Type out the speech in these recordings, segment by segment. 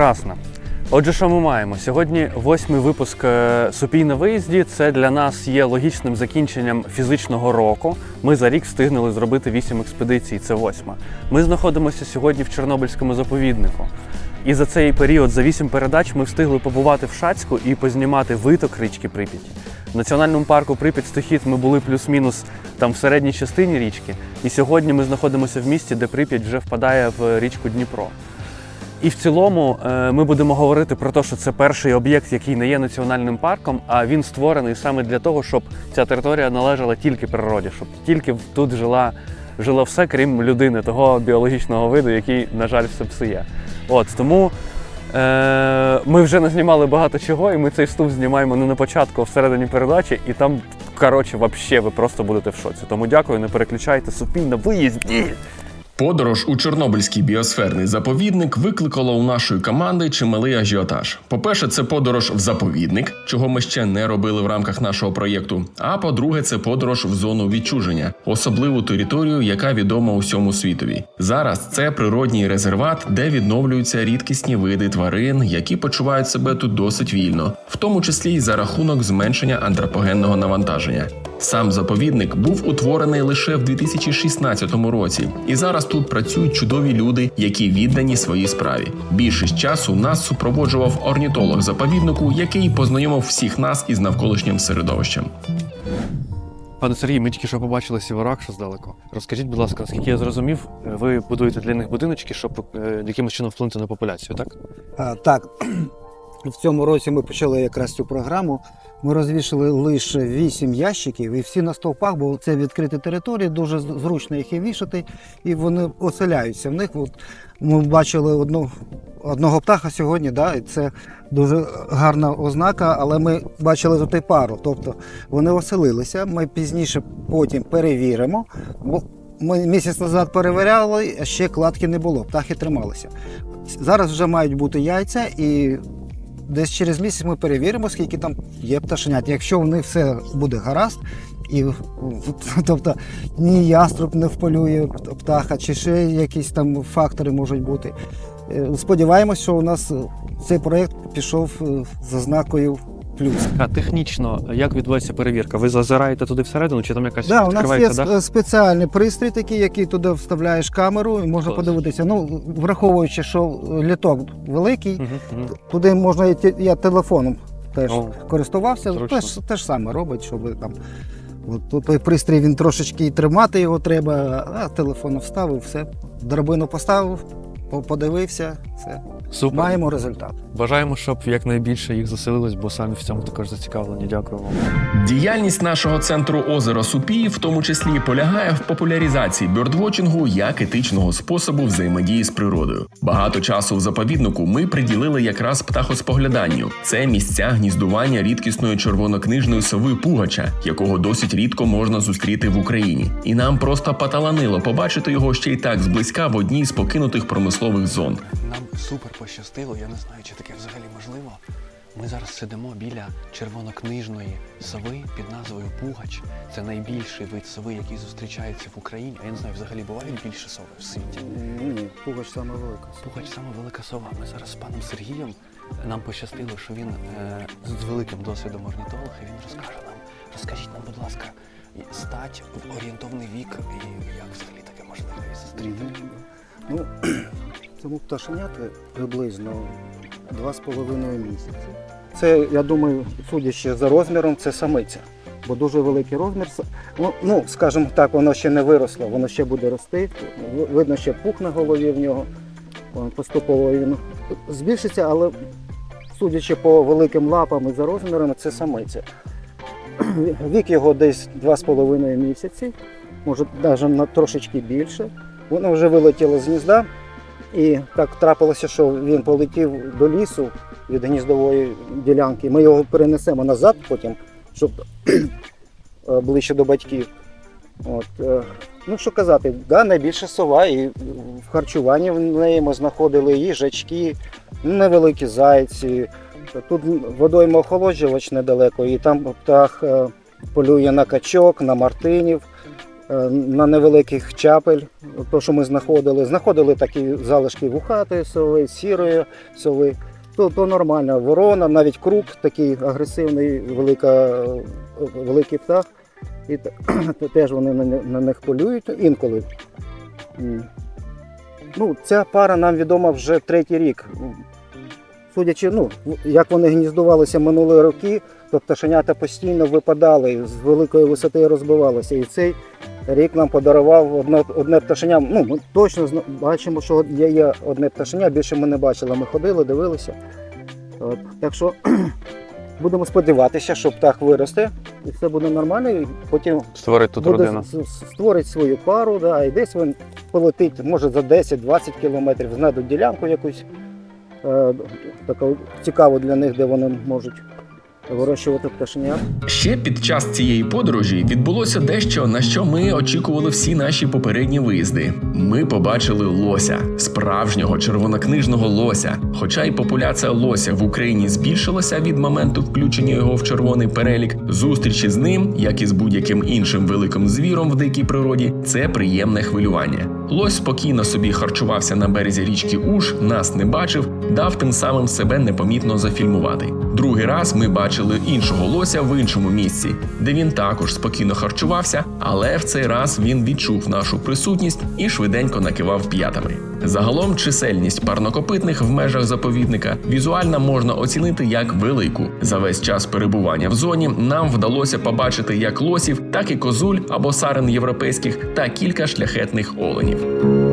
Прекрасна. Отже, що ми маємо? Сьогодні восьмий випуск е, Супій на виїзді. Це для нас є логічним закінченням фізичного року. Ми за рік встигнули зробити вісім експедицій. Це восьма. Ми знаходимося сьогодні в Чорнобильському заповіднику. І за цей період, за вісім передач, ми встигли побувати в Шацьку і познімати виток річки Прип'яті. В національному парку Прип'ять Стихіт ми були плюс-мінус там в середній частині річки. І сьогодні ми знаходимося в місті, де Прип'ять вже впадає в річку Дніпро. І в цілому е, ми будемо говорити про те, що це перший об'єкт, який не є національним парком, а він створений саме для того, щоб ця територія належала тільки природі, щоб тільки тут жила, жило все, крім людини, того біологічного виду, який, на жаль, все псує. От тому е, ми вже назнімали багато чого, і ми цей вступ знімаємо не на початку, а всередині передачі, і там, коротше, вообще ви просто будете в шоці. Тому дякую, не переключайте супінь на виїзді. Подорож у Чорнобильський біосферний заповідник викликала у нашої команди чималий ажіотаж. По-перше, це подорож в заповідник, чого ми ще не робили в рамках нашого проєкту. А по-друге, це подорож в зону відчуження, особливу територію, яка відома усьому світові. Зараз це природній резерват, де відновлюються рідкісні види тварин, які почувають себе тут досить вільно, в тому числі й за рахунок зменшення антропогенного навантаження. Сам заповідник був утворений лише в 2016 році, і зараз тут працюють чудові люди, які віддані своїй справі. Більшість часу нас супроводжував орнітолог заповіднику, який познайомив всіх нас із навколишнім середовищем. Пане Сергій, ми тільки що побачили сіворак, що здалеку. Розкажіть, будь ласка, наскільки я зрозумів, ви будуєте для них будиночки, щоб е, якимось чином вплинути на популяцію, так? А, так, в цьому році ми почали якраз цю програму. Ми розвішали лише 8 ящиків, і всі на стовпах, бо це відкриті території, дуже зручно їх і вішати, і вони оселяються в них. От ми бачили одну, одного птаха сьогодні, да, і це дуже гарна ознака, але ми бачили тут і пару. Тобто вони оселилися. Ми пізніше потім перевіримо. Бо ми місяць назад перевіряли, а ще кладки не було, птахи трималися. Зараз вже мають бути яйця, і десь через місяць ми перевіримо, скільки там є пташенят. Якщо в них все буде гаразд, і тобто ні яструб не вполює птаха, чи ще якісь там фактори можуть бути. Е, Сподіваємось, що у нас цей проєкт пішов е, за знакою плюс. А технічно, як відбувається перевірка? Ви зазираєте туди всередину, чи там якась Да, у нас є відкривається дах? с- спеціальний пристрій, такий, який туди вставляєш камеру, і можна Клас. подивитися. Ну, враховуючи, що літок великий, Мгм, мгм. Туди можна і те- я телефоном теж О, користувався. зручно. Теж, те ж саме робить, щоб там. От, тут той пристрій він трошечки і тримати його треба, а телефон вставив, все. Драбину поставив, по- подивився, все. Супер. Маємо результат. Бажаємо, щоб якнайбільше їх заселилось, бо самі в цьому також зацікавлені. Дякую вам. Діяльність нашого центру озеро Супі в тому числі полягає в популяризації бьордвотчингу як етичного способу взаємодії з природою. Багато часу в заповіднику ми приділили якраз птахоспогляданню. Це місця гніздування рідкісної червонокнижної сови пугача, якого досить рідко можна зустріти в Україні. І нам просто поталанило побачити його ще й так зблизька в одній з покинутих промислових зон. Нам супер пощастило, я не знаю, чи таке взагалі можливо. Ми зараз сидимо біля червонокнижної сови під назвою Пугач. Це найбільший вид сови, який зустрічається в Україні. А я не знаю, взагалі бувають більше сови в світі. Ні, пугач саме велика. Пугач саме велика сова. Ми зараз з паном Сергієм нам пощастило, що він е, з великим досвідом орнітолог, і він розкаже нам. Розкажіть нам, будь ласка, стать, орієнтовний вік і як взагалі таке можливо і зустріти. Ну, цьому пташеняти приблизно два з половиною місяці. Це, я думаю, судячи за розміром, це самиця. Бо дуже великий розмір. Ну, ну, скажімо так, воно ще не виросло, воно ще буде рости. Видно, ще пух на голові в нього. Поступово він збільшиться, але судячи по великим лапам і за розмірами, це самиця. вік його десь 2,5 місяці, може навіть на трошечки більше. Воно вже вилетіло з гнізда. І так трапилося, що він полетів до лісу від гніздової ділянки. Ми його перенесемо назад потім, щоб е, ближче до батьків. От, е, ну що казати, да, найбільше сова, і в харчуванні в неї ми знаходили їжачки, невеликі зайці. Тут водойма охолоджувач недалеко, і там птах е, полює на качок, на мартинів, на невеликих чапель, то, що ми знаходили. Знаходили такі залишки вухатої сови, сірої сови. То, то нормально. Ворона, навіть крук такий агресивний, велика, е, великий птах. І теж вони на, них полюють інколи. Ну, ця пара нам відома вже третій рік. Судячи, ну, як вони гніздувалися минулі роки, пташенята постійно випадали, з великої висоти розбивалися. І цей рік нам подарував одне, одне пташеня. Ну, ми точно бачимо, що є, є одне пташеня, більше ми не бачили. Ми ходили, дивилися. От. Так що будемо сподіватися, що птах виросте і все буде нормально. І потім Створить тут буде родину. створить свою пару, да, і десь він полетить, може за 10-20 кілометрів, знайдуть ділянку якусь е, таку цікаву для них, де вони можуть вирощувати пташенят. Ще під час цієї подорожі відбулося дещо, на що ми очікували всі наші попередні виїзди. Ми побачили лося, справжнього червонокнижного лося. Хоча й популяція лося в Україні збільшилася від моменту включення його в червоний перелік, зустрічі з ним, як і з будь-яким іншим великим звіром в дикій природі, це приємне хвилювання. Лось спокійно собі харчувався на березі річки Уж, нас не бачив, дав тим самим себе непомітно зафільмувати. Другий раз ми бачили іншого лося в іншому місці, де він також спокійно харчувався, але в цей раз він відчув нашу присутність і швиденько накивав п'ятами. Загалом чисельність парнокопитних в межах заповідника візуально можна оцінити як велику. За весь час перебування в зоні нам вдалося побачити як лосів, так і козуль або сарен європейських та кілька шляхетних оленів. А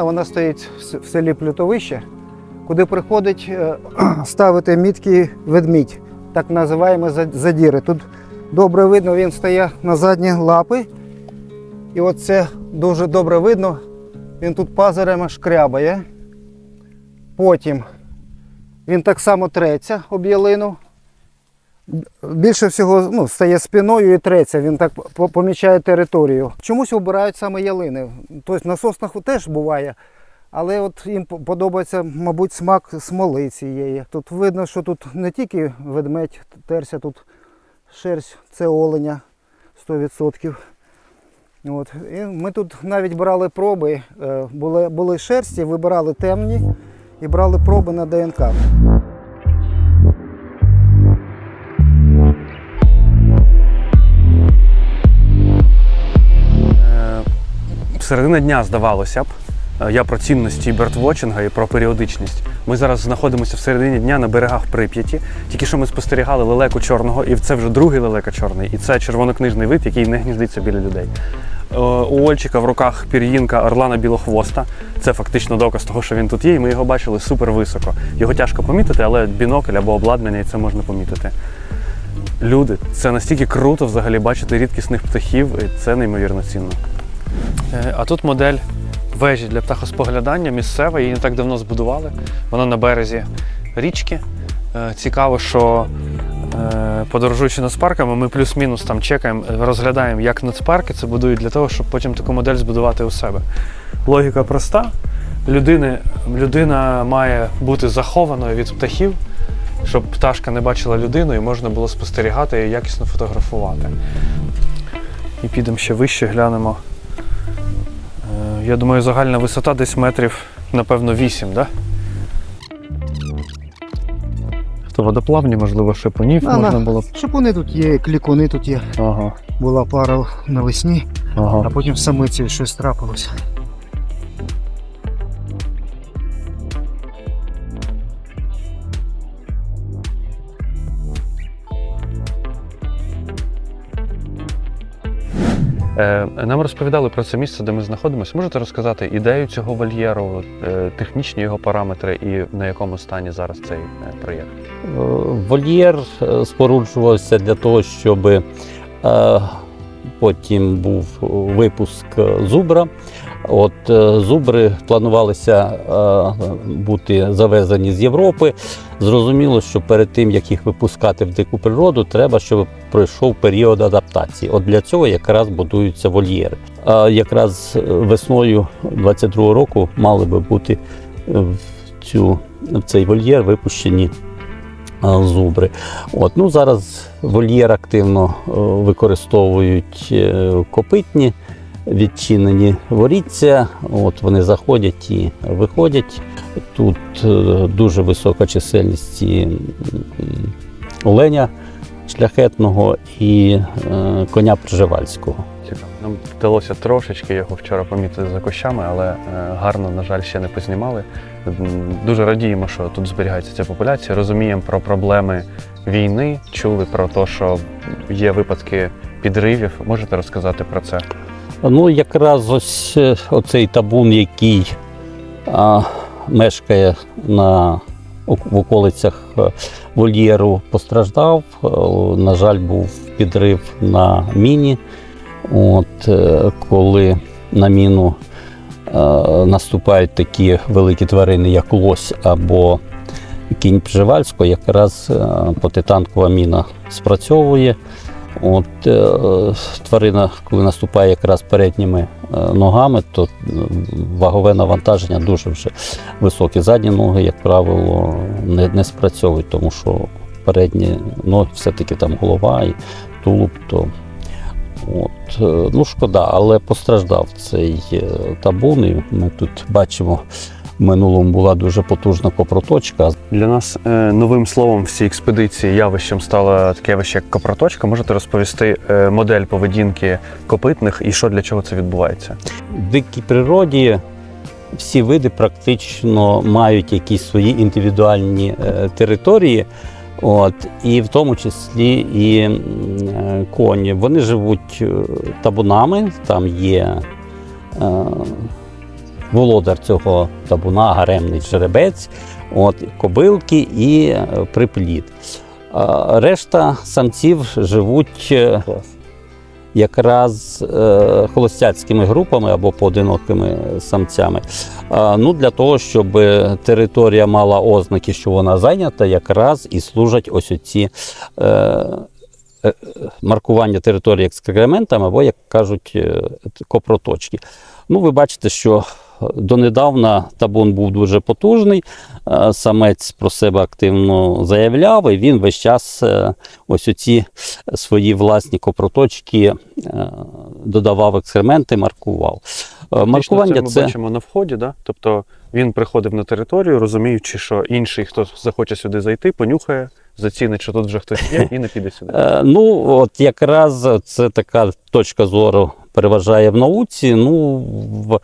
ця вона стоїть в селі Плютовище, куди приходить е, ставити мітки ведмідь, так називаємо задіри. Тут добре видно, він стає на задні лапи. І от це дуже добре видно. Він тут пазарями шкрябає. Потім він так само треться об ялину. Більше всього ну, стає спиною і треться, він так помічає територію. Чомусь обирають саме ялини. Тобто на соснах теж буває, але от їм подобається, мабуть, смак смоли цієї. Тут видно, що тут не тільки ведмедь терся, тут шерсть це оленя 100%. От. І ми тут навіть брали проби, е, були, були шерсті, вибирали темні і брали проби на ДНК. Середина дня здавалося б. Е, Я про цінності бертвотчинга і про періодичність. Ми зараз знаходимося в середині дня на берегах Прип'яті. Тільки що ми спостерігали лелеку чорного, і це вже другий лелека чорний, і це червонокнижний вид, який не гніздиться біля людей. Е, У Ольчика в руках пір'їнка орлана білохвоста. Це фактично доказ того, що він тут є, і ми його бачили супер високо. Його тяжко помітити, але бінокль або обладнання, і це можна помітити. Люди, це настільки круто взагалі бачити рідкісних птахів, і це неймовірно цінно. Е, А тут модель вежі для птахоспоглядання місцева, її не так давно збудували. Вона на березі річки. е, цікаво, що е, подорожуючи нацпарками, ми плюс-мінус там чекаємо, розглядаємо, як нацпарки це будують для того, щоб потім таку модель збудувати у себе. Логіка проста. Людини, людина має бути захованою від птахів, щоб пташка не бачила людину і можна було спостерігати і якісно фотографувати. І підемо ще вище, глянемо. Я думаю, загальна висота десь метрів, напевно, 8, так? Да? То водоплавні, можливо, шипунів А, можна було б. Шипуни тут є, клікуни тут є. Ага, Була пара навесні, а потім в самиці щось трапилося. Нам розповідали про це місце, де ми знаходимося. Можете розказати ідею цього вольєру, е, технічні його параметри і на якому стані зараз цей е, проєкт? Е, Вольєр е, споруджувався для того, щоб е, потім був випуск зубра. От е, зубри планувалися е, бути завезені з Європи. Зрозуміло, що перед тим як їх випускати в дику природу, треба, щоб пройшов період адаптації. От для цього якраз будуються вольєри. А якраз е, весною 22-го року мали би бути е, в цю в цей вольєр випущені зубри. От, ну, зараз вольєр активно е, використовують е, копитні, відчинені воріття. От, вони заходять і виходять. Тут е, дуже висока чисельність оленя шляхетного і е, коня пржевальського. Цікаво. Нам вдалося трошечки його вчора помітити за кущами, але е, гарно, на жаль, ще не познімали. Дуже радіємо, що тут зберігається ця популяція. Розуміємо про проблеми війни, чули про те, що є випадки підривів. Можете розказати про це? Ну, якраз ось е, оцей табун, який а, мешкає на, в околицях е, вольєру, постраждав. Е, На жаль, був підрив на міні. От, е, коли на міну наступають такі великі тварини, як лось або кінь Пжевальського, якраз потитанкова міна спрацьовує. От е, тварина, коли наступає якраз передніми е, ногами, то е, вагове навантаження дуже вже високе. Задні ноги, як правило, не, не спрацьовують, тому що передні ноги все-таки там голова і тулуб. То, от, ну, шкода, але постраждав цей табун. І ми тут бачимо, в минулому була дуже потужна копроточка. Для нас е, новим словом в цій експедиції явищем стало таке явище, як копроточка. Можете розповісти е, модель поведінки копитних і що для чого це відбувається? В дикій природі всі види практично мають якісь свої індивідуальні е, території, от, і в тому числі і коні. Вони живуть табунами, там є е, володар цього табуна, гаремний жеребець, от, кобилки і е, приплід. Решта самців живуть. е, якраз е, холостяцькими групами або поодинокими самцями. Ну, для того, щоб територія мала ознаки, що вона зайнята, якраз і служать ось оці маркування території екскрементами, або, як кажуть, е, копроточки. Ну, ви бачите, що донедавна табун був дуже потужний, е, самець про себе активно заявляв, і він весь час е, ось оці свої власні копроточки е, додавав екскременти, маркував. Фактично, Маркування це ми це бачимо на вході, да? тобто він приходив на територію, розуміючи, що інший, хто захоче сюди зайти, понюхає, зацінить, що тут вже хтось є, і не піде сюди. Е, Ну, от якраз це така точка зору переважає в науці. Ну, в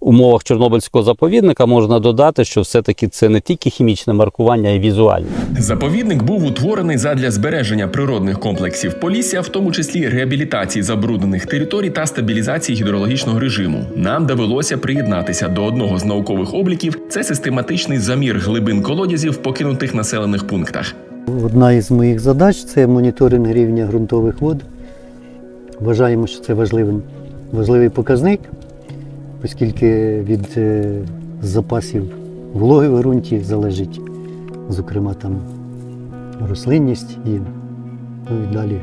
умовах Чорнобильського заповідника можна додати, що все-таки це не тільки хімічне маркування, а й візуальне. Заповідник був утворений задля збереження природних комплексів Полісся, в тому числі реабілітації забруднених територій та стабілізації гідрологічного режиму. Нам довелося приєднатися до одного з наукових обліків. Це систематичний замір глибин колодязів в покинутих населених пунктах. Одна із моїх задач це моніторинг рівня ґрунтових вод. Вважаємо, що це важливий, важливий показник, оскільки від е, запасів вологи в ґрунті залежить, зокрема, там рослинність і, ну, і далі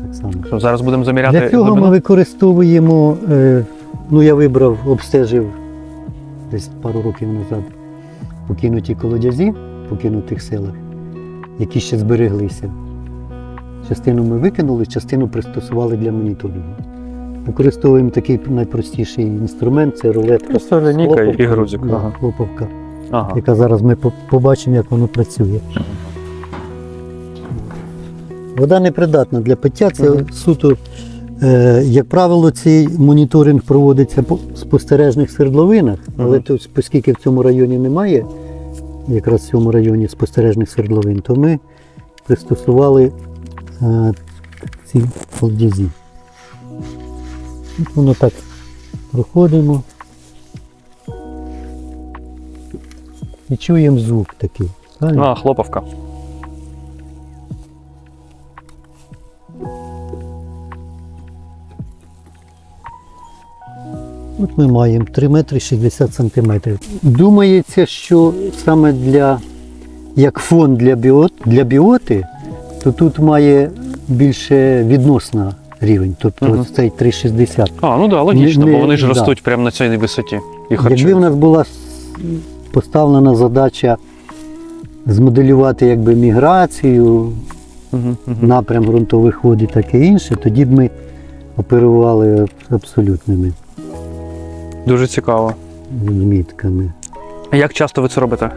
так само. Що, зараз будемо заміряти Для цього ми використовуємо, е, ну я вибрав, обстежив десь пару років назад покинуті колодязі покинутих селах, які ще збереглися. Частину ми викинули, частину пристосували для моніторингу. Використовуємо такий найпростіший інструмент це рулетка. Просто лінійка і грузик. Ага. хлоповка, Ага. яка зараз ми побачимо, як воно працює. Вода непридатна для пиття, це Мгм. суто, е, як правило, цей моніторинг проводиться по спостережних свердловинах, але Мгм. тут, оскільки в цьому районі немає, якраз в цьому районі спостережних свердловин, то ми пристосували ці колдязі. Воно так проходимо. І чуємо звук такий. правильно? А, хлоповка. От ми маємо 3 метри 60 сантиметрів. Думається, що саме для як фон для, біот, для біоти, то тут має більше відносна рівень, тобто ось цей 3,60. А, ну да, логічно, Не- бо вони ж да. ростуть прямо на цій висоті. І Якби в нас була поставлена задача змоделювати якби міграцію, мгм. напрям ґрунтових вод і таке інше, тоді б ми оперували абсолютними Дуже цікаво. відмітками. А Як часто ви це робите?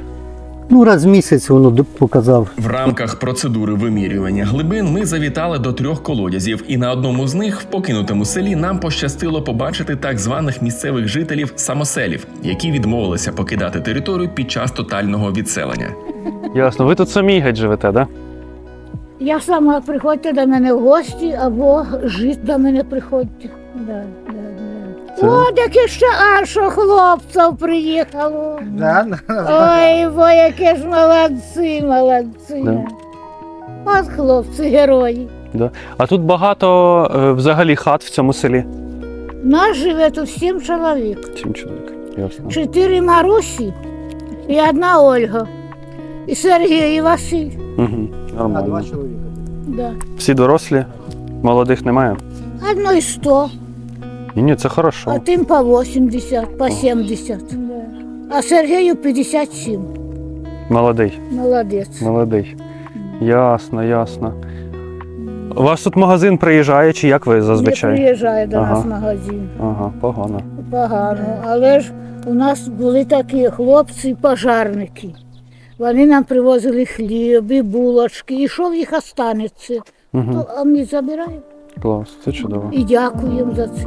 Ну, раз в місяць воно показав. В рамках процедури вимірювання глибин ми завітали до трьох колодязів, і на одному з них в покинутому селі нам пощастило побачити так званих місцевих жителів самоселів, які відмовилися покидати територію під час тотального відселення. Ясно. Ви тут самі геть живете, да? Я сама приходьте до мене в гості або жити до мене приходьте. Да, да, да. Це- О, яке ще аж що хлопців приїхало. Да? Ой, бо які ж молодці, молодці. Да. От хлопці, герої. А тут багато е, взагалі хат в цьому селі. Нас живе тут сім чоловік. Сім чоловік. Ясно. Чотири Марусі і одна Ольга. І Сергій, і Василь. Угу. Нормально. чоловіка. Да. Всі дорослі, молодих немає. Одно і сто, Ні, ні, це а хорошо. тим по 80, по 70. А Сергію 57. Молодий, Молодець. молодий. Ясно, ясно. У вас тут магазин приїжджає, чи як ви Не зазвичай? приїжджає до Ага. нас магазин. Ага, погано. Погано. Але ж у нас були такі хлопці-пожарники. Вони нам привозили хліб і булочки, і що в їх останеться. Угу. То, а ми забираємо Клас, це чудово. і дякуємо за це.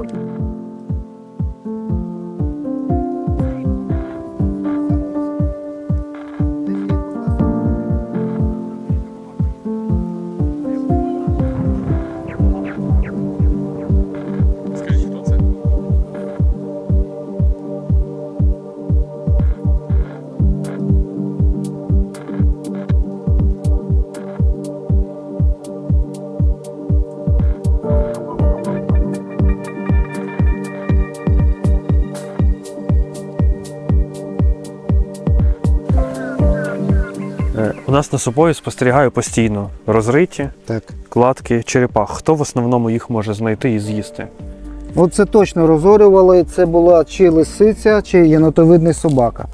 Нас на собою спостерігаю постійно розриті Так. кладки черепах. Хто в основному їх може знайти і з'їсти? Оце точно розорювали. Це була чи лисиця, чи єнотовидний собака.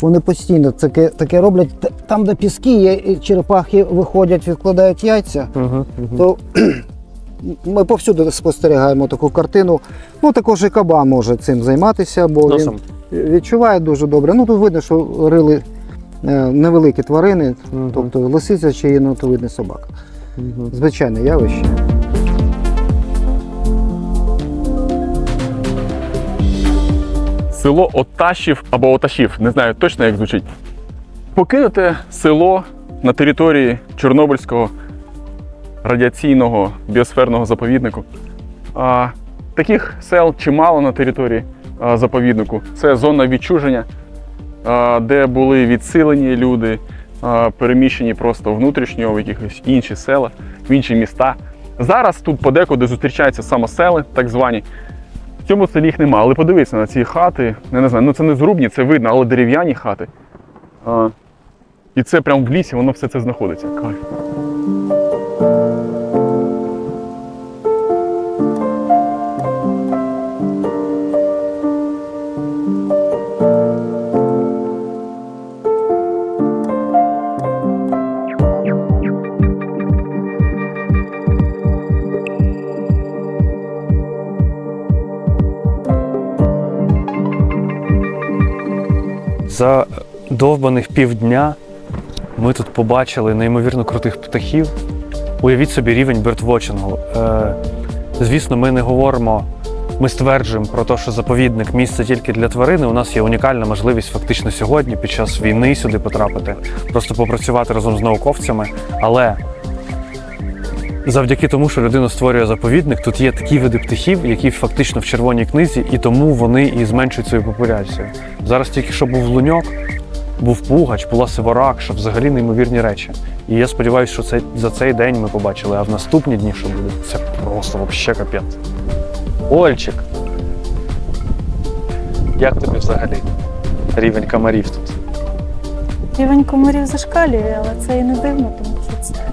Вони постійно таке, таке роблять. Там, де піски є, і черепахи виходять, відкладають яйця, Угу, то ми повсюди спостерігаємо таку картину. Ну, також і кабан може цим займатися, бо він відчуває дуже добре. Ну, тут видно, що рили невеликі тварини, Мгм. тобто лисиця чи єнотовидний собака. Мгм. Звичайне явище. село Оташів або Оташів, не знаю точно як звучить. Покинуте село на території Чорнобильського радіаційного біосферного заповіднику. А, таких сел чимало на території а, заповіднику. Це зона відчуження, де були відсилені люди, переміщені просто внутрішньо в якихось інші села, в інші міста. Зараз тут подекуди зустрічаються самосели, так звані. В цьому селі їх нема, але подивися на ці хати. Я не знаю, ну це не зрубні, це видно, але дерев'яні хати. І це прямо в лісі, воно все це знаходиться. Кайф. За довбаних півдня ми тут побачили неймовірно крутих птахів. Уявіть собі рівень бертвотчингу. Е, звісно, ми не говоримо, ми стверджуємо про те, що заповідник місце тільки для тварини. У нас є унікальна можливість фактично сьогодні, під час війни, сюди потрапити, просто попрацювати разом з науковцями. Але завдяки тому, що людина створює заповідник, тут є такі види птахів, які фактично в червоній книзі, і тому вони і зменшують свою популяцію. Зараз тільки що був луньок, був пугач, була сиворакша, взагалі неймовірні речі. І я сподіваюся, що це за цей день ми побачили, а в наступні дні, що буде, це просто вообще капець. Ольчик. Як тобі взагалі рівень комарів тут? Рівень комарів зашкалює, але це і не дивно, тому що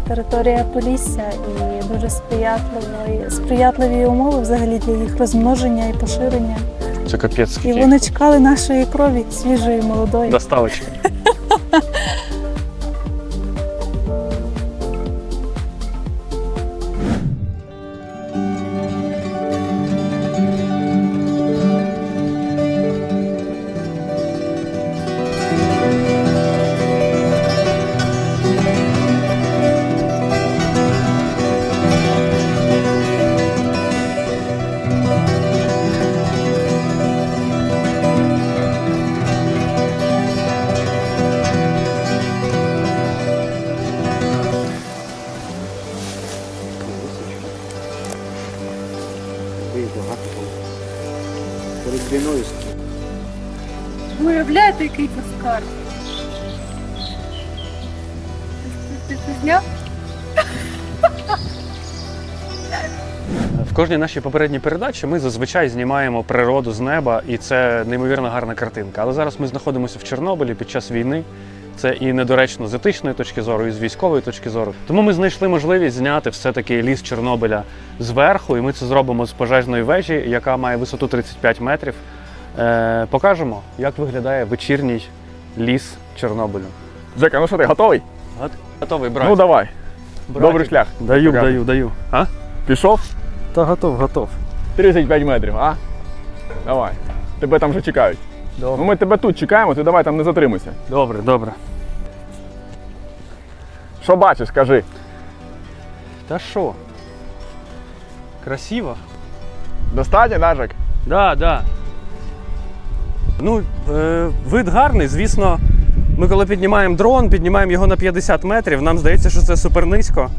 територія Полісся і дуже сприятливі, сприятливі умови взагалі для їх розмноження і поширення. Це капець. І вони чекали нашої крові, свіжої, молодої. доставочки. Ви уявляєте, який це скарб? Ти це зняв? В кожній нашій попередній передачі ми зазвичай знімаємо природу з неба, і це неймовірно гарна картинка. Але зараз ми знаходимося в Чорнобилі під час війни. Це і недоречно з етичної точки зору, і з військової точки зору. Тому ми знайшли можливість зняти все-таки ліс Чорнобиля зверху, і ми це зробимо з пожежної вежі, яка має висоту 35 метрів. Е, покажемо, як виглядає вечірній ліс Чорнобилю. Жека, ну що ти готовий? От, готовий брати. Ну давай. Братик. Добрий шлях. Даю, Покажи. даю, даю. А? Пішов? Та готов, готов. 35 метрів, а? Давай. Тебе там вже чекають. Добре. Ну ми тебе тут чекаємо, ти давай там не затримуйся. Добре, добре. Що бачиш, кажи. Та що? Красиво? Достатньо, да, Жек? Да, да. Ну, е, вид гарний, звісно. Ми коли піднімаємо дрон, піднімаємо його на 50 метрів, нам здається, що це супер низько.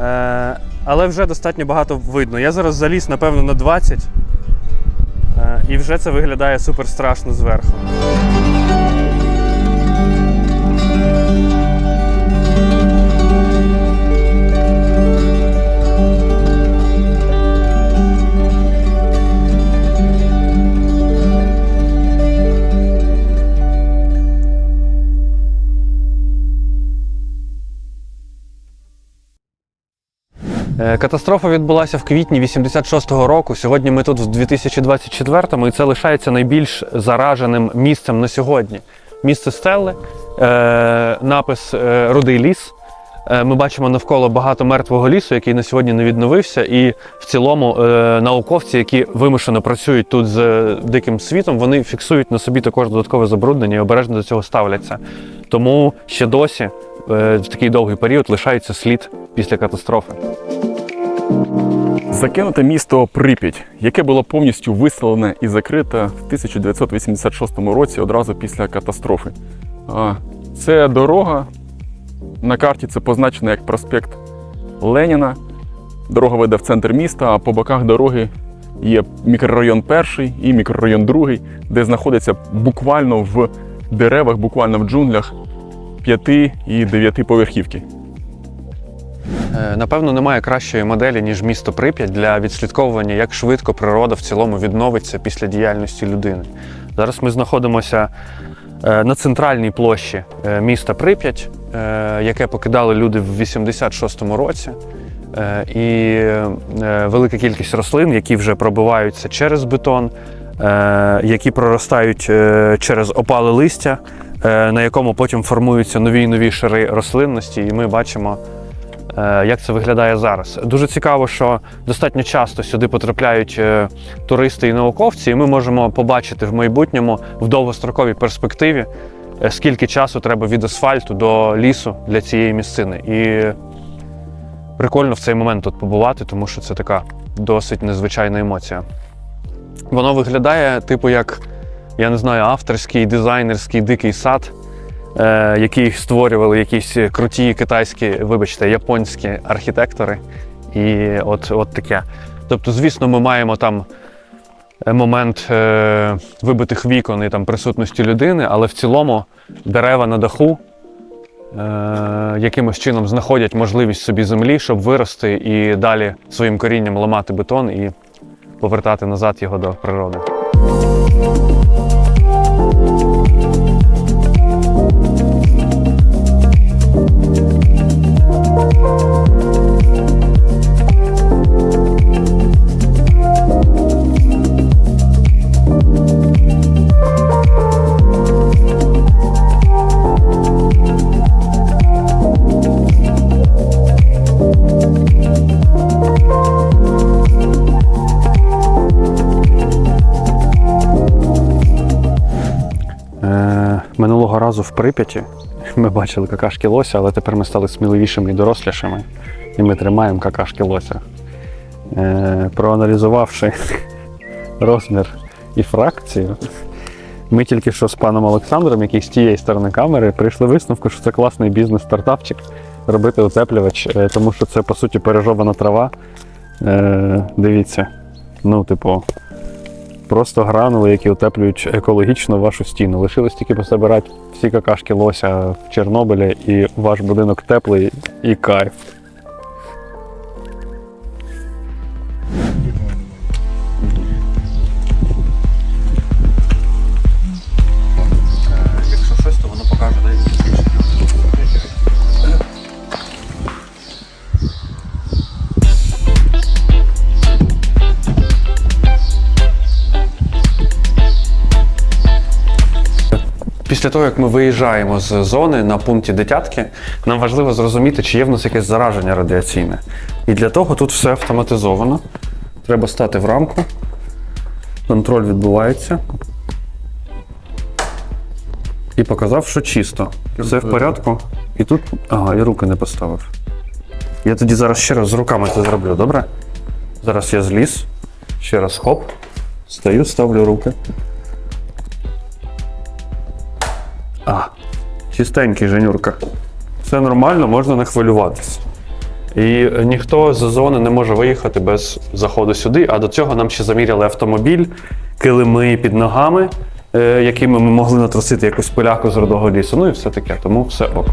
Е, але вже достатньо багато видно. Я зараз заліз, напевно, на 20. І вже це виглядає супер страшно зверху. Катастрофа відбулася в квітні 86-го року. Сьогодні ми тут в 2024-му, і це лишається найбільш зараженим місцем на сьогодні. Місце Стелли, е, напис е, Рудий ліс. Е, Ми бачимо навколо багато мертвого лісу, який на сьогодні не відновився. І в цілому е, науковці, які вимушено працюють тут з е, диким світом, вони фіксують на собі також додаткове забруднення і обережно до цього ставляться. Тому ще досі е, в такий довгий період лишається слід після катастрофи. Закинуте місто Прип'ять, яке було повністю виселене і закрите в 1986 році одразу після катастрофи. Це дорога. На карті це позначено як проспект Леніна. Дорога веде в центр міста, а по боках дороги є мікрорайон перший і мікрорайон другий, де знаходиться буквально в деревах, буквально в джунглях п'яти і дев'яти поверхівки. Е, Напевно, немає кращої моделі, ніж місто Прип'ять для відслідковування, як швидко природа в цілому відновиться після діяльності людини. Зараз ми знаходимося е, на центральній площі е, міста Прип'ять, яке покидали люди в 86-му році. І велика кількість рослин, які вже пробиваються через бетон, які проростають через опале листя, на якому потім формуються нові і нові шари рослинності. І ми бачимо, як це виглядає зараз. Дуже цікаво, що достатньо часто сюди потрапляють е, туристи і науковці, і ми можемо побачити в майбутньому в довгостроковій перспективі, е, скільки часу треба від асфальту до лісу для цієї місцини. І прикольно в цей момент тут побувати, тому що це така досить незвичайна емоція. Воно виглядає, типу, як, я не знаю, авторський, дизайнерський дикий сад, е, який створювали якісь круті китайські, вибачте, японські архітектори. І от, от таке. Тобто, звісно, ми маємо там е, момент е, вибитих вікон і там присутності людини, але в цілому дерева на даху е, якимось чином знаходять можливість собі землі, щоб вирости і далі своїм корінням ламати бетон і повертати назад його до природи. Разу в Прип'яті ми бачили какашки лося, але тепер ми стали сміливішими і дорослішими. І ми тримаємо какашки лося. Е, проаналізувавши розмір і фракцію, ми тільки що з паном Олександром, який з тієї сторони камери, прийшли висновку, що це класний бізнес-стартапчик робити утеплювач, е, тому що це по суті пережована трава. Е, дивіться, ну, типу, просто гранули, які утеплюють екологічно вашу стіну. Лишилось тільки пособирати всі какашки лося в Чорнобилі, і ваш будинок теплий і кайф. Після того, як ми виїжджаємо з зони на пункті дитятки, нам важливо зрозуміти, чи є в нас якесь зараження радіаційне. І для того тут все автоматизовано. Треба стати в рамку. Контроль відбувається. І показав, що чисто. Все в порядку. І тут. Ага, я руки не поставив. Я тоді зараз ще раз з руками це зроблю, добре? Зараз я зліз. Ще раз хоп. Стою, ставлю руки. А, чистенький Женюрка. Все нормально, можна не хвилюватись. І ніхто з зони не може виїхати без заходу сюди, а до цього нам ще заміряли автомобіль, килими під ногами, е, якими ми могли натрусити якусь поляку з родого лісу. Ну і все таке, тому все ок.